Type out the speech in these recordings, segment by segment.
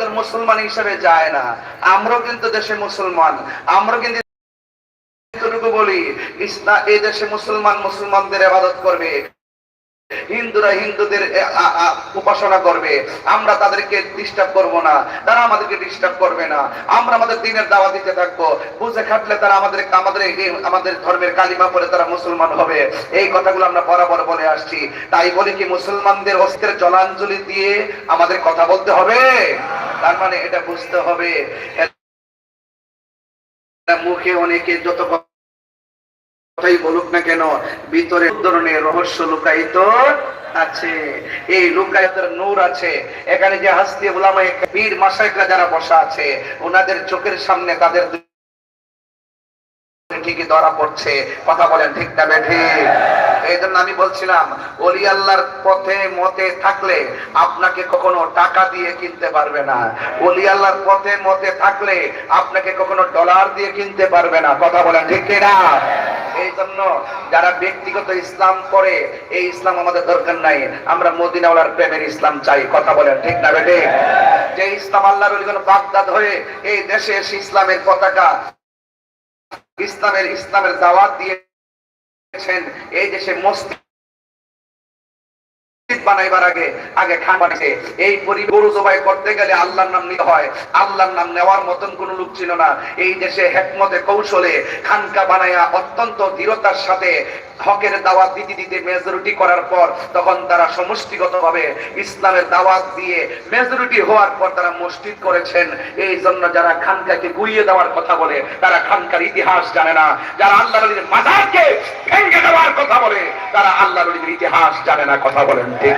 একজন মুসলমান হিসেবে যায় না। আমরাও কিন্তু দেশে মুসলমান। আমরা কিন্তু এতটুকু বলি ইসলাম এই দেশে মুসলমান মুসলমানদের আবাদত করবে। হিন্দুরা হিন্দুদের উপাসনা করবে। আমরা তাদেরকে ডিস্টার্ব করব না। তারা আমাদেরকে ডিস্টার্ব করবে না। আমরা আমাদের দিনের দাওয়া দিতে থাকব। বুঝে খাটলে তারা আমাদের আমাদের আমাদের ধর্মের কালিমা পরে তারা মুসলমান হবে। এই কথাগুলো আমরা বরাবর বলে আসছি। তাই বলি কি, মুসলমানদের অস্ত্রের জলাঞ্জলি দিয়ে আমাদের কথা বলতে হবে। তার মানে এটা বুঝতে হবে মুখে অনেকে যত কথাই বলুক না কেন, ভিতরে ধরনের রহস্য লুকায়িত আছে। এই লুকায়তের নূর আছে। এখানে যে হাস্তি ওলামা পীর মাসাইকরা যারা বসা আছে, ওনাদের চোখের সামনে তাদের ঠিকই ধরা পড়ছে। কথা বলেন ঠিক না এই জন্য আমি বলছিলাম অলি আল্লাহর পথে, মতে থাকলে আপনাকে কখনো টাকা দিয়ে কিনতে পারবে না। অলি আল্লাহর পথে, মতে থাকলে আপনাকে কখনো ডলার দিয়ে কিনতে পারবে না। কথা বলেন ঠিক না এই জন্য যারা ব্যক্তিগত ইসলাম করে, এই ইসলাম আমাদের দরকার নাই। আমরা মদিনাওয়ালার প্রেমের ইসলাম চাই। কথা বলেন ঠিক না বেটে যে ইসলাম আল্লাহর বাগদাদ হয়ে এই দেশে এসে ইসলামের পতাকা, ইসলামের ইসলামের দাওয়াত দিয়েছেন এই দেশে মসজিদ বানাইবার আগে আগে খান এই গরু জবাই করতে গেলে আল্লাহর নাম নিতে হয়। আল্লাহর নাম নেওয়ার মতন কোন লোক ছিল না। এই দেশে হেকমতে কৌশলে খানকা বানায়া অত্যন্ত দৃঢ়তার সাথে হকের দাওয়াত দিতে দিতে মেজরিটি করার পর তখন তারা সমষ্টিগতভাবে ইসলামের দাওয়াত দিয়ে মেজরিটি হওয়ার পর তারা মসজিদ করেছেন। এই জন্য যারা খানকাকে গুইয়ে দেওয়ার কথা বলে, তারা খানকার ইতিহাস জানে না। যারা আল্লাহ নবীর মাজারকে ভেঙে দেওয়ার কথা বলে, তারা আল্লাহ নবীর ইতিহাস জানে না। কথা বলেন ঠিক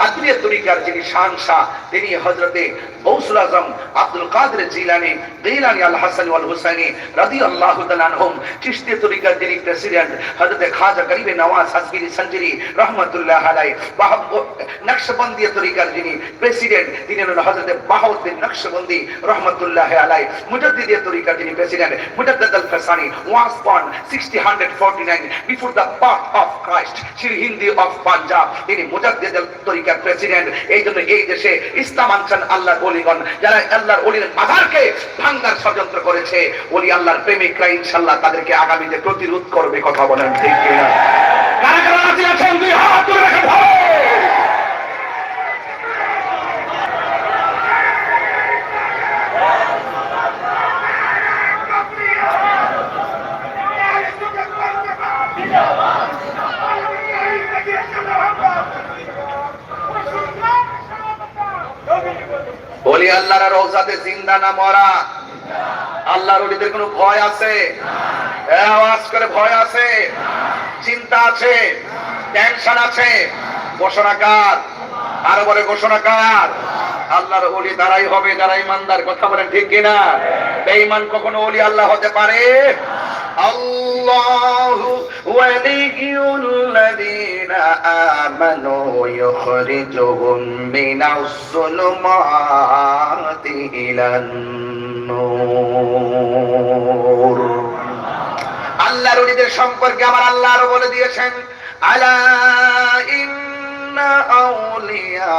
কাদরিয়া তরিকার যিনি শানশাহ তিনি হযরতে গৌসুল আজম আব্দুল কাদের জিলানি, গিলানি আল হাসান ওয়াল হুসাইনি তাআলা আনহুম, চিশতি তরিকার যিনি প্রেসিডেন্ট, হযরতে খাজা গরিবে নওয়াজ সঞ্জরি রহমাতুল্লাহ আলাই নকশবন্দি তরিকার যিনি প্রেসিডেন্ট, তিনি হলেন হযরতে বাহাউদ্দিন নকশবন্দি রহমাতুল্লাহ আলাই তরিকার যিনি president Alf Sani 1649 before the birth of Christ Sirhindi of Punjab, তিনি আল তরিকার প্রেসিডেন্ট, এই জন্য এই দেশে ইসলাম আনছেন আল্লাহর অলিগণ, যারা আল্লাহর অলির মাজারকে ভাঙ্গার ষড়যন্ত্র করেছে। অলি আল্লাহর প্রেমিকরা ইনশাল্লাহ তাদেরকে আগামীতে প্রতিরোধ করবে, কথা বলেন ঠিক কিনা? কারা কারা আছেন? দুই হাত তুলে রেখে বলি, আল্লাহর রোজাতে জিন্দা না মরা? আল্লাহর অলিদের কোনো ভয় আছে? আওয়াজ করে ভয় আছে? চিন্তা আছে? টেনশন আছে? ঘোষণাকার আরও বলে ঘোষণাকার আল্লাহর অলি দ্বারাই হবে, যারা ইমানদার, কথা বলেন ঠিক কিনা? বেঈমান কখনো ওলি আল্লাহ হতে পারে? আল্লাহ ولي الذين آمنوا يخرجهم من الظلمات إلى النور আল্লাহর ওলিদের সম্পর্কে আমার আল্লাহ আরো বলে দিয়েছেন আলা ইন্না আউলিয়া